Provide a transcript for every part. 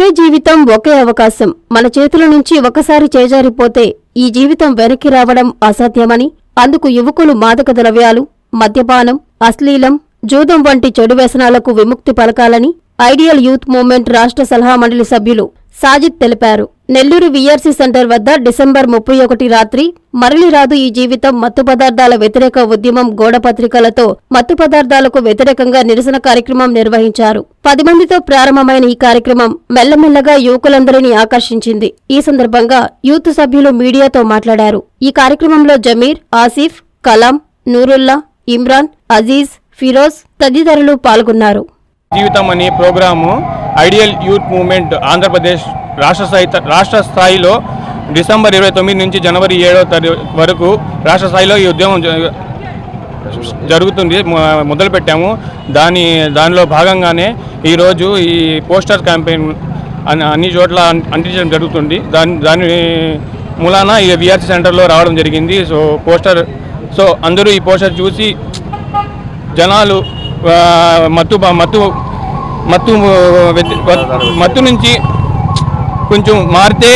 ఒకే జీవితం ఒకే అవకాశం. మన చేతుల నుంచి ఒకసారి చేజారిపోతే ఈ జీవితం వెనక్కి రావడం అసాధ్యమని అందుకు యువకులు మాదక ద్రవ్యాలు మద్యపానం అశ్లీలం జూదం వంటి చెడు వ్యసనాలకు విముక్తి పలకాలని ఐడియల్ యూత్ మూవ్మెంట్ రాష్ట్ర సలహా మండలి సభ్యులు సాజిద్ తెలిపారు. నెల్లూరు వీఆర్సీ సెంటర్ వద్ద డిసెంబర్ ముప్పై ఒకటి రాత్రి మరలిరాదు ఈ జీవితం మత్తు పదార్థాల వ్యతిరేక ఉద్యమం గోడ పత్రికలతో మత్తు పదార్థాలకు వ్యతిరేకంగా నిరసన కార్యక్రమం నిర్వహించారు. పది మందితో ప్రారంభమైన ఈ కార్యక్రమం మెల్లమెల్లగా యువకులందరినీ ఆకర్షించింది. ఈ సందర్భంగా యూత్ సభ్యులు మీడియాతో మాట్లాడారు. ఈ కార్యక్రమంలో జమీర్ ఆసిఫ్ కలాం నూరుల్లా ఇమ్రాన్ అజీజ్ ఫిరోజ్ తదితరులు పాల్గొన్నారు. జీవితం అనే programme ideal youth movement Andhra Pradesh రాష్ట్ర స్థాయి రాష్ట్ర స్థాయిలో డిసెంబర్ ఇరవై తొమ్మిది నుంచి జనవరి ఏడవ తారీఖు వరకు రాష్ట్ర స్థాయిలో ఈ ఉద్యమం జరుగుతుంది మొ- దాని దానిలో భాగంగానే ఈరోజు ఈ పోస్టర్ క్యాంపెయిన్ అన్ని అన్ని చోట్ల అంటించడం జరుగుతుంది. దాని దాని మూలాన ఈ విఆర్సీ సెంటర్లో రావడం జరిగింది. సో పోస్టర్ సో అందరూ ఈ పోస్టర్ చూసి జనాలు మత్తు మత్తు మత్తు మత్తు నుంచి కొంచెం మారితే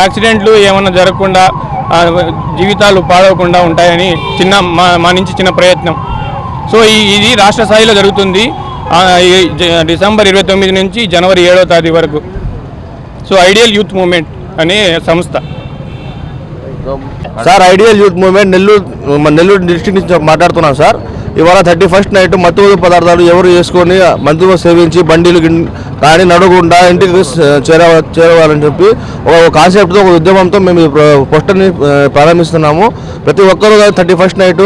యాక్సిడెంట్లు ఏమన్నా జరగకుండా జీవితాలు పాడవకుండా ఉంటాయని చిన్న మా మా నుంచి చిన్న ప్రయత్నం. సో ఈ ఇది రాష్ట్ర స్థాయిలో జరుగుతుంది. డిసెంబర్ ఇరవై తొమ్మిది నుంచి జనవరి ఏడవ తేదీ వరకు. సో ఐడియల్ యూత్ మూమెంట్ అనే సంస్థ. Sir ideal youth movement Nellore Nellore district నుంచి మాట్లాడుతున్నాం సార్. ఇవాళ థర్టీ ఫస్ట్ నైట్ మత్తు పదార్థాలు ఎవరు చేసుకొని మందులు సేవించి బండిలు కానీ నడవకుండా ఇంటికి స- చేరవ చేరవాలని చెప్పి ఒక కాన్సెప్ట్తో ఒక ఉద్యమంతో మేము ఈ పోస్టర్ని ప్రారంభిస్తున్నాము. ప్రతి ఒక్కరు థర్టీ ఫస్ట్ నైట్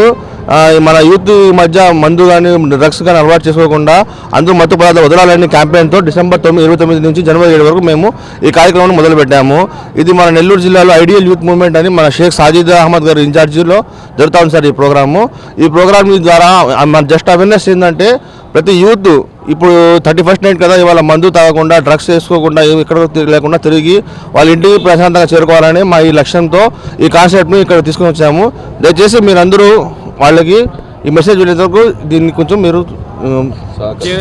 మన యూత్ మధ్య మందు కానీ డ్రగ్స్ కానీ అలవాటు చేసుకోకుండా అందరూ మత్తు పదార్థాలు వదలాలని క్యాంపెయిన్తో డిసెంబర్ తొమ్మిది ఇరవై తొమ్మిది నుంచి జనవరి ఏడు వరకు మేము ఈ కార్యక్రమాన్ని మొదలుపెట్టాము. ఇది మన నెల్లూరు జిల్లాలో ఐడియల్ యూత్ మూవ్మెంట్ అని మన షేక్ సాజిద్ అహ్మద్ గారి ఇన్ఛార్జీలో జరుగుతా ఉంది సార్ ఈ ప్రోగ్రాము. ఈ ప్రోగ్రామ్ ద్వారా మన జస్ట్ అవేర్నెస్ ఏంటంటే ప్రతి యూత్ ఇప్పుడు థర్టీ ఫస్ట్ నైట్ కదా ఇవాళ మందు తాగకుండా డ్రగ్స్ వేసుకోకుండా ఏ- ఎక్కడ తిరిగి లేకుండా తిరిగి వాళ్ళ ఇంటికి ప్రశాంతంగా చేరుకోవాలని మా ఈ లక్ష్యంతో ఈ కాన్సెప్ట్ని ఇక్కడ తీసుకొని వచ్చాము. దయచేసి మీరందరూ వాళ్ళకి ఈ మెసేజ్ వెళ్ళేందుకు దీన్ని కొంచెం మీరు ఉమ్, స- చే-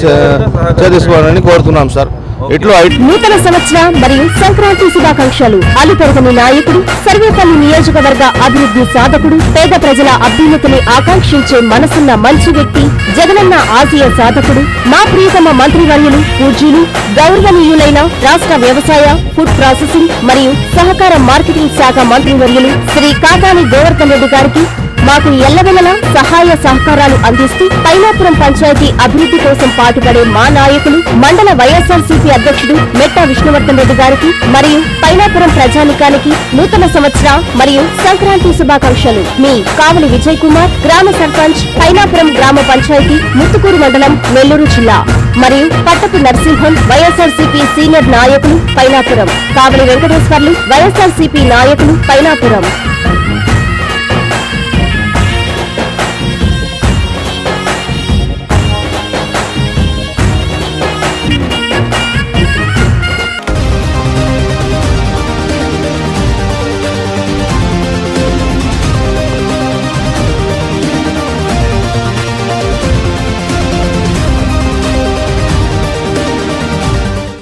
చే- చేదీసుకోవాలని కోరుతున్నాం సార్. ఇట్లు నూతన సంవత్సర మరియు సంక్రాంతి శుభాకాంక్షలు. అలుపెరగని నాయకుడు సర్వేపల్లి నియోజకవర్గ అభివృద్ధి సాధకుడు పేద ప్రజల అభ్యున్నతిని ఆకాంక్షించే మనసున్న మంచి వ్యక్తి జగనన్న ఆశయ సాధకుడు మా ప్రియతమ మంత్రివర్యులు పూజ్యులు గౌరవనీయులైన రాష్ట్ర వ్యవసాయ ఫుడ్ ప్రాసెసింగ్ మరియు సహకార మార్కెటింగ్ శాఖ మంత్రివర్యులు శ్రీ కాకాని గోవర్ధన్ రెడ్డి గారికి మాకు ఎల్లవెల్లలా సహాయ సహకారాలు అందిస్తూ పైలాపురం పంచాయతీ అభివృద్ధి కోసం పాటుపడే మా నాయకులు మండల వైఎస్ఆర్సీపీ అధ్యక్షుడు మెట్టా విష్ణువర్ధన్ రెడ్డి గారికి మరియు పైలాపురం ప్రజానికానికి నూతన సంవత్సర మరియు సంక్రాంతి శుభాకాంక్షలు. మీ కావలి విజయ్ కుమార్ గ్రామ సర్పంచ్ పైలాపురం గ్రామ పంచాయతీ ముత్తుకూరు మండలం నెల్లూరు జిల్లా మరియు పట్టపు నరసింహం వైఎస్ఆర్సీపీ సీనియర్ నాయకులు పైలాపురం కావలి వెంకటేశ్వర్లు వైఎస్ఆర్సీపీ నాయకులు పైలాపురం